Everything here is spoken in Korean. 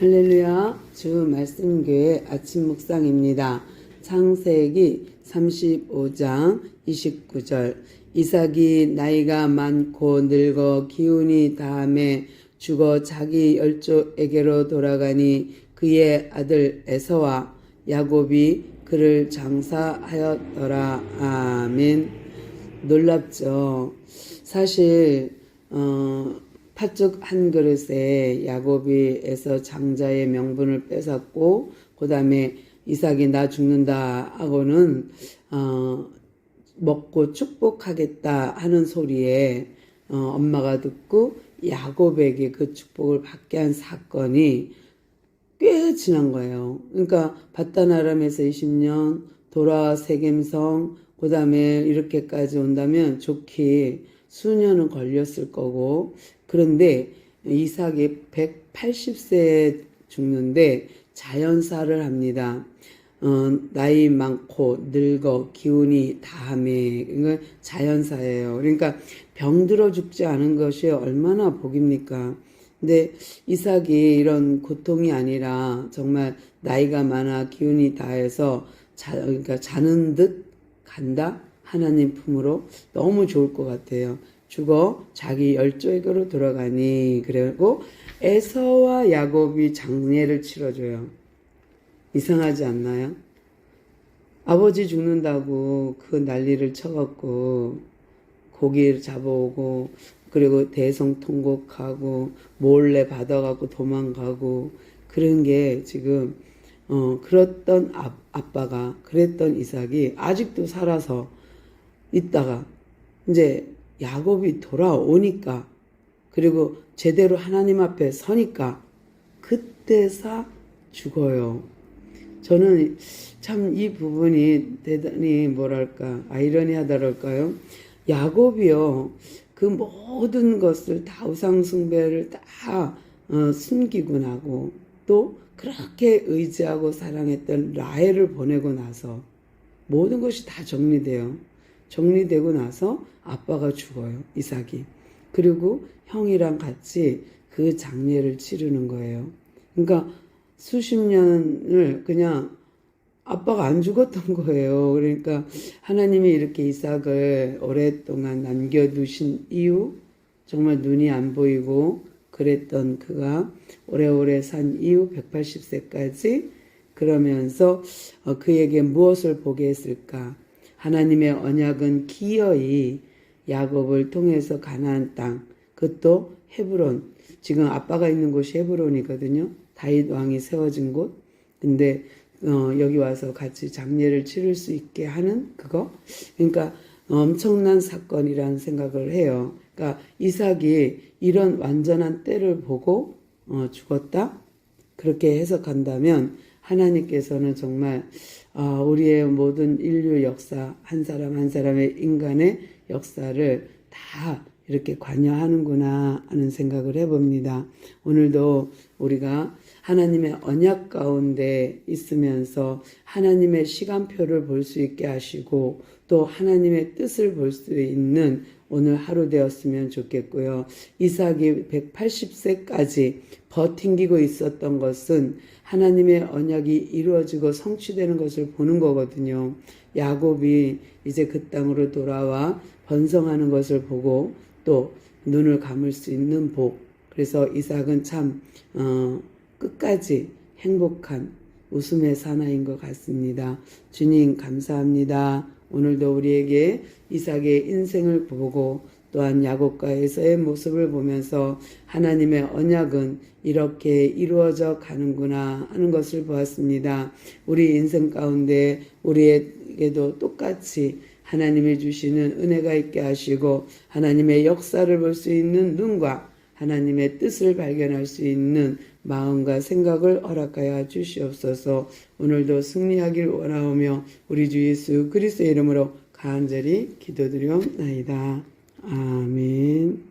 할렐루야 주 말씀교회 아침 묵상입니다. 창세기 35장 29절 이삭이 나이가 많고 늙어 기운이 다함에 죽어 자기 열조에게로 돌아가니 그의 아들 에서와 야곱이 그를 장사하였더라. 아멘. 놀랍죠. 사실 어, 팥죽 한 그릇에 야곱이에서 장자의 명분을 뺏었고 그 다음에 이삭이 나 죽는다 하고는 어, 먹고 축복하겠다 하는 소리에 어, 엄마가 듣고 야곱에게 그 축복을 받게 한 사건이 꽤 지난 거예요. 그러니까 바다나람에서 20년 돌아와 세겜성 그 다음에 이렇게까지 온다면 좋기 수년은 걸렸을 거고 그런데 이삭이 180세에 죽는데 자연사를 합니다. 어, 나이 많고 늙어 기운이 다함에 이건 자연사예요. 그러니까 병들어 죽지 않은 것이 얼마나 복입니까? 근데 이삭이 이런 고통이 아니라 정말 나이가 많아 기운이 다해서 자, 그러니까 자는 듯 간다 하나님 품으로 너무 좋을 것 같아요. 죽어 자기 열조에게로 돌아가니 그리고 에서와 야곱이 장례를 치러줘요. 이상하지 않나요? 아버지 죽는다고 그 난리를 쳐갖고 고기를 잡아오고 그리고 대성 통곡하고 몰래 받아갖고 도망가고 그런 게 지금 어 그랬던 아, 아빠가 그랬던 이삭이 아직도 살아서 있다가 이제 야곱이 돌아오니까 그리고 제대로 하나님 앞에 서니까 그때사 죽어요. 저는 참 이 부분이 대단히 뭐랄까 아이러니하다랄까요? 야곱이요 그 모든 것을 다 우상 숭배를 다 어, 숨기고 나고 또 그렇게 의지하고 사랑했던 라헬을 보내고 나서 모든 것이 다 정리돼요. 정리되고 나서 아빠가 죽어요. 이삭이. 그리고 형이랑 같이 그 장례를 치르는 거예요. 그러니까 수십 년을 그냥 아빠가 안 죽었던 거예요. 그러니까 하나님이 이렇게 이삭을 오랫동안 남겨두신 이유, 정말 눈이 안 보이고 그랬던 그가 오래오래 산 이후 180세까지 그러면서 어, 그에게 무엇을 보게 했을까? 하나님의 언약은 기어이 야곱을 통해서 가나안 땅, 그것도 헤브론. 지금 아빠가 있는 곳이 헤브론이거든요. 다윗 왕이 세워진 곳. 근데 어, 여기 와서 같이 장례를 치를 수 있게 하는 그거. 그러니까 엄청난 사건이라는 생각을 해요. 그러니까 이삭이 이런 완전한 때를 보고 어, 죽었다. 그렇게 해석한다면 하나님께서는 정말 어, 우리의 모든 인류 역사 한 사람 한 사람의 인간의 역사를 다 이렇게 관여하는구나 하는 생각을 해봅니다. 오늘도 우리가 하나님의 언약 가운데 있으면서 하나님의 시간표를 볼 수 있게 하시고 또 하나님의 뜻을 볼 수 있는 오늘 하루 되었으면 좋겠고요. 이삭이 180세까지 버팅기고 있었던 것은 하나님의 언약이 이루어지고 성취되는 것을 보는 거거든요. 야곱이 이제 그 땅으로 돌아와 번성하는 것을 보고 또 눈을 감을 수 있는 복. 그래서 이삭은 참 어, 끝까지 행복한 웃음의 사나인 것 같습니다. 주님 감사합니다. 오늘도 우리에게 이삭의 인생을 보고 또한 야곱과에서의 모습을 보면서 하나님의 언약은 이렇게 이루어져 가는구나 하는 것을 보았습니다. 우리 인생 가운데 우리에게도 똑같이 하나님이 주시는 은혜가 있게 하시고 하나님의 역사를 볼 수 있는 눈과 하나님의 뜻을 발견할 수 있는 마음과 생각을 허락하여 주시옵소서 오늘도 승리하길 원하오며 우리 주 예수 그리스도의 이름으로 간절히 기도드리옵나이다. 아멘.